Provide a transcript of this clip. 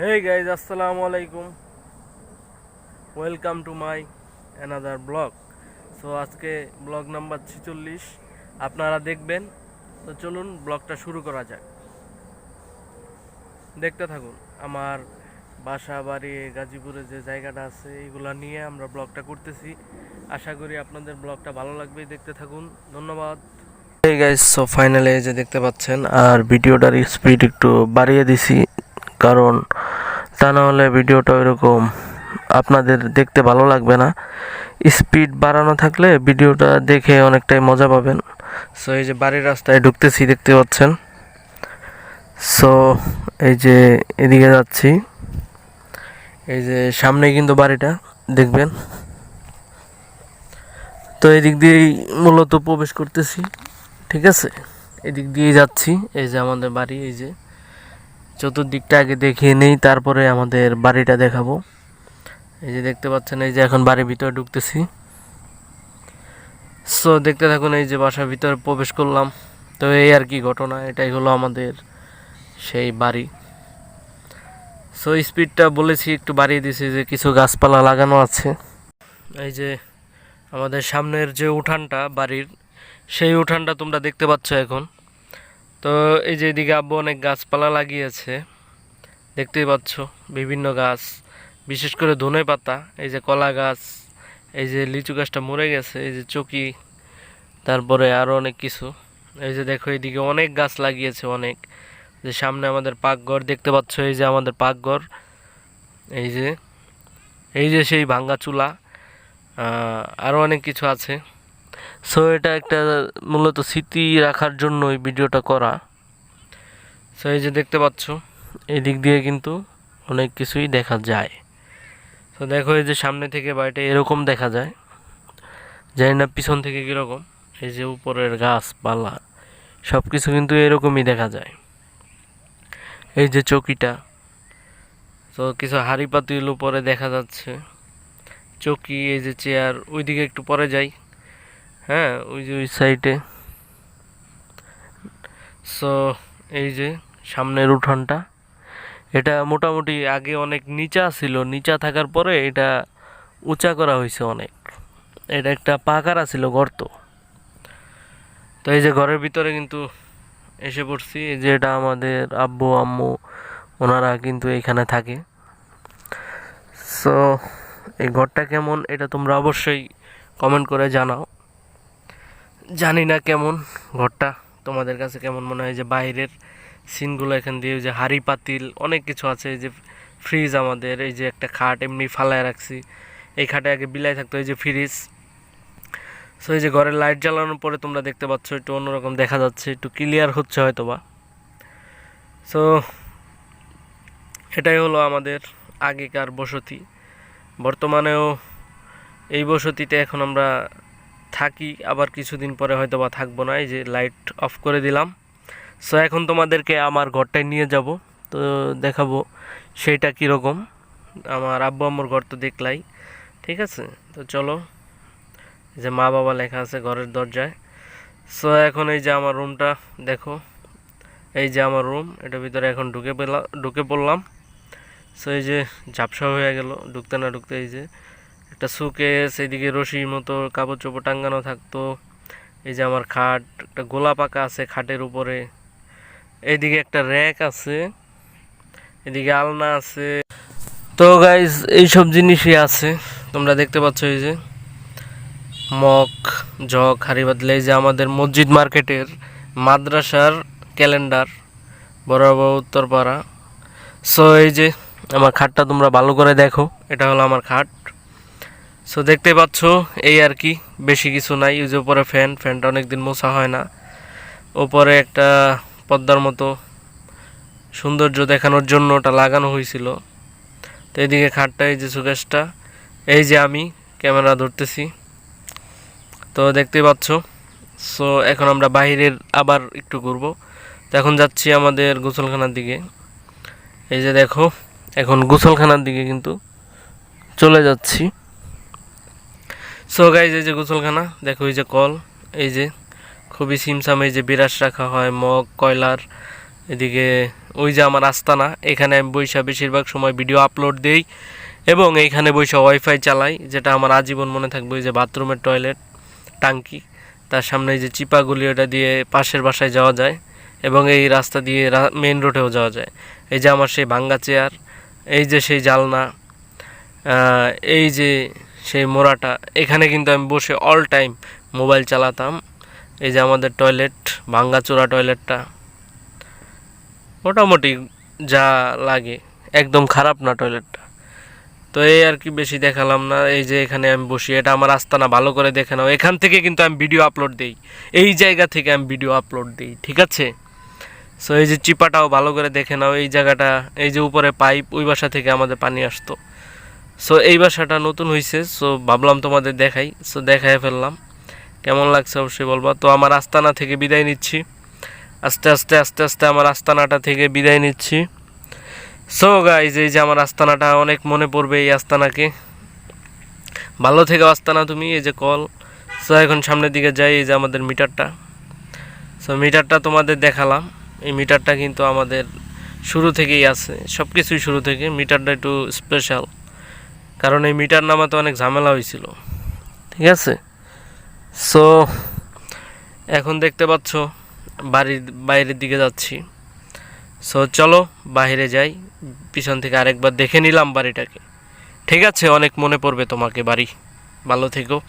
Hey guys আসসালামু আলাইকুম welcome to my another blog so আজকে ব্লগ নাম্বার ছিচল্লিশ। আপনারা দেখবেন। তো চলুন ব্লগটা শুরু করা যাক। দেখতে থাকুন, আমার বাসা বাড়ি, গাজীপুরে যে জায়গাটা আছে এগুলা নিয়ে আমরা ব্লগটা করতেছি। আশা করি আপনাদের ব্লগটা ভালো লাগবে, দেখতে থাকুন। ধন্যবাদ। এই গাইস সো ফাইনালি যে দেখতে পাচ্ছেন, আর ভিডিওটার স্পিড একটু বাড়িয়ে দিছি, কারণ তা না হলে ভিডিওটা এরকম আপনাদের দেখতে ভালো লাগবে না। স্পিড বাড়ানো থাকলে ভিডিওটা দেখে অনেকটাই মজা পাবেন। সো এই যে বাড়ির রাস্তায় ঢুকতেছি দেখতে পাচ্ছেন। সো এই যে এদিকে যাচ্ছি। এই যে সামনে কিন্তু বাড়িটা, দেখবেন। তো এদিক দিয়েই মূলত প্রবেশ করতেছি, ঠিক আছে? এদিক দিয়ে যাচ্ছি, এই যে আমাদের বাড়ি, এই যে। চতুর্দিকটা আগে দেখিয়ে নেই, তারপরে আমাদের বাড়িটা দেখাবো। এই যে দেখতে পাচ্ছেন, এই যে এখন বাড়ির ভিতরে ঢুকতেছি। সো দেখতে থাকুন, এই যে বাসার ভিতরে প্রবেশ করলাম। তো এই আর কি ঘটনা, এটাই হলো আমাদের সেই বাড়ি। সো স্পিডটা বলেছি, একটু বাড়িয়ে দিয়েছি যে কিছু গাছপালা লাগানো আছে। এই যে আমাদের সামনের যে উঠানটা বাড়ির, সেই উঠানটা তোমরা দেখতে পাচ্ছ এখন। তো এই যে এদিকে আব্বু অনেক গাছপালা লাগিয়েছে। দেখতেই পাচ্ছ, বিভিন্ন গাছ, বিশেষ করে ধনে পাতা, এই যে কলা গাছ, এই যে লিচু গাছটা মরে গেছে, এই যে চকি, তারপরে আরও অনেক কিছু। এই যে দেখো, এদিকে অনেক গাছ লাগিয়েছে অনেক। যে সামনে আমাদের পাকঘর, দেখতে পাচ্ছ এই যে আমাদের পাকঘর। এই যে এই যে সেই ভাঙ্গা চুলা আরও অনেক কিছু আছে। সো এটা একটা মূলত স্মৃতি রাখার জন্য এই ভিডিওটা করা। সো এই যে দেখতে পাচ্ছ, এই দিক দিয়ে কিন্তু অনেক কিছুই দেখা যায়। তো দেখো এই যে সামনে থেকে বাড়িটা এরকম দেখা যায়। জানি না পিছন থেকে কীরকম, এই যে উপরের গাছপালা সব কিছু কিন্তু এরকমই দেখা যায়। এই যে চকিটা, তো কিছু হাড়ি পাতিল উপরে দেখা যাচ্ছে। চকি, এই যে চেয়ার ওইদিকে একটু পরে যাই। হ্যাঁ ওই যে ওই সাইডে সো এই যে সামনের উঠোনটা, এটা মোটামুটি আগে অনেক নিচা ছিল। নিচা থাকার পরে এটা উঁচা করা হয়েছে অনেক। এটা একটা পাকারা ছিল গর্ত তো। এই যে ঘরের ভিতরে কিন্তু এসে পড়ছি, এই যে এটা আমাদের আব্বু, আম্মু, ওনারা কিন্তু এখানে থাকে। সো এই ঘরটা কেমন, এটা তোমরা অবশ্যই কমেন্ট করে জানাও। জানি না কেমন ঘরটা, তোমাদের কাছে কেমন মনে হয়? যে বাইরের সিনগুলো এখান দিয়ে যে হাড়ি পাতিল, অনেক কিছু আছে, এই যে ফ্রিজ আমাদের, এই যে একটা খাট এমনি ফালায় রাখছি। এই খাটে আগে বিলাই থাকতো, এই যে ফ্রিজ সো এই যে ঘরের লাইট জ্বালানোর পরে তোমরা দেখতে পাচ্ছ, একটু অন্যরকম দেখা যাচ্ছে, একটু ক্লিয়ার হচ্ছে হয়তো বা সো এটাই হলো আমাদের আগেকার বসতি। বর্তমানেও এই বসতিতে এখন আমরা থাকি, আবার কিছুদিন পরে হয়তো বা থাকব না, এই যে লাইট অফ করে দিলাম। সো এখন তোমাদেরকে আমার ঘরটায় নিয়ে যাব। তো দেখাবো সেইটা কীরকম। আমার আব্বু আম্মুর ঘর তো দেখলাই, ঠিক আছে? তো চলো যে মা বাবা লেখা আছে ঘরের দরজায়। সো এখন এই যে আমার রুমটা দেখো, এই যে আমার রুম এটার ভিতরে এখন ঢুকে পেলাম ঢুকে পড়লাম। সো এই যে ঝাপসা হয়ে গেল, ঢুকতে না ঢুকতে এই যে একটা সুকেস এইদিকে রশির মতো কাপড় চোপড় টাঙ্গানো থাকতো। এই যে আমার খাট, একটা গোলা পাকা আছে খাটের উপরে। এইদিকে একটা র্যাক আছে এদিকে আলনা আছে। তো গাইজ এইসব জিনিসই আছে। তোমরা দেখতে পাচ্ছ এই যে মগ, জগ হাড়ি বাদলে এই যে আমাদের মসজিদ মার্কেটের মাদ্রাসার ক্যালেন্ডার, বরাবর উত্তরপাড়া। সো এই যে আমার খাটটা তোমরা ভালো করে দেখো। এটা হলো আমার খাট। সো দেখতে পাচ্ছ, এই আর কি, বেশি কিছু নাই। ওই যে উপরে ফ্যান, ফ্যানটা অনেকদিন মোছা হয় না। ওপরে একটা পর্দার মতো সৌন্দর্য দেখানোর জন্য ওটা লাগানো হয়েছিল। তো এইদিকে খাটটা, এই যে সুকেশটা, এই যে আমি, ক্যামেরা ধরতেছি। তো দেখতে পাচ্ছ সো এখন আমরা বাইরের আবার একটু ঘুরবো। তো এখন যাচ্ছি আমাদের গোসলখানার দিকে। এই যে দেখো, এখন গোসলখানার দিকে কিন্তু চলে যাচ্ছি। সো গাইজ এই যে গোসলখানা, দেখো এই যে কল, এই যে খুবই সিমসাম, এই যে বিরাস রাখা হয়, মগ, কয়লার, এদিকে ওই যে আমার আস্তানা, এখানে আমি বৈশা বেশিরভাগ সময় ভিডিও আপলোড দেই এবং এইখানে বৈশা ওয়াইফাই চালাই, যেটা আমার আজীবন মনে থাকবে, ওই যে বাথরুমের টয়লেট, টাঙ্কি, তার সামনে এই যে চিপাগুলি, ওটা দিয়ে পাশের বাসায় যাওয়া যায় এবং এই রাস্তা দিয়ে মেন রোডেও যাওয়া যায়। এই যে আমার সেই ভাঙ্গা চেয়ার, এই যে সেই জালনা এই যে সেই মোড়াটা। এখানে কিন্তু আমি বসে অল টাইম মোবাইল চালাতাম। এই যে আমাদের টয়লেট ভাঙ্গাচোরা টয়লেটটা মোটামুটি যা লাগে, একদম খারাপ না টয়লেটটা তো এই আর কি বেশি দেখালাম না, এই যে এখানে আমি বসি। এটা আমার আস্তানা, ভালো করে দেখে নাও। এখান থেকে কিন্তু আমি ভিডিও আপলোড দিই। এই জায়গা থেকে আমি ভিডিও আপলোড দিই, ঠিক আছে? সো এই যে চিপাটাও ভালো করে দেখে নাও। এই জায়গাটা, এই যে উপরে পাইপ ওই বাসা থেকে আমাদের পানি আসতো। সো এই বাসাটা নতুন হয়েছে সো ভাবলাম তোমাদের দেখাই সো দেখাই ফেললাম। কেমন লাগছে অবশ্যই বলবা। তো আমার আস্তানা থেকে বিদায় নিচ্ছি। আস্তে আস্তে আস্তে আস্তে আমার আস্তানাটা থেকে বিদায় নিচ্ছি। সো গাইজ এই যে আমার আস্তানাটা, অনেক মনে পড়বে এই আস্তানাকে। ভালো থেকে আস্তানা তুমি, এই যে কল। সো এখন সামনের দিকে যাই, এই যে আমাদের মিটারটা। সো মিটারটা তোমাদের দেখালাম। এই মিটারটা কিন্তু আমাদের শুরু থেকেই আছে সব কিছুই শুরু থেকে। মিটারটা একটু স্পেশাল কারণ এই মিটার নামাতে অনেক ঝামেলা হয়েছিল। ঠিক আছে? সো এখন দেখতে পাচ্ছ, বাড়ির, বাইরের দিকে যাচ্ছি। সো চলো, বাইরে যাই। পিছন থেকে আরেকবার দেখে নিলাম বাড়িটাকে। ঠিক আছে? অনেক মনে পড়বে তোমাকে বাড়ি। ভালো থেকো।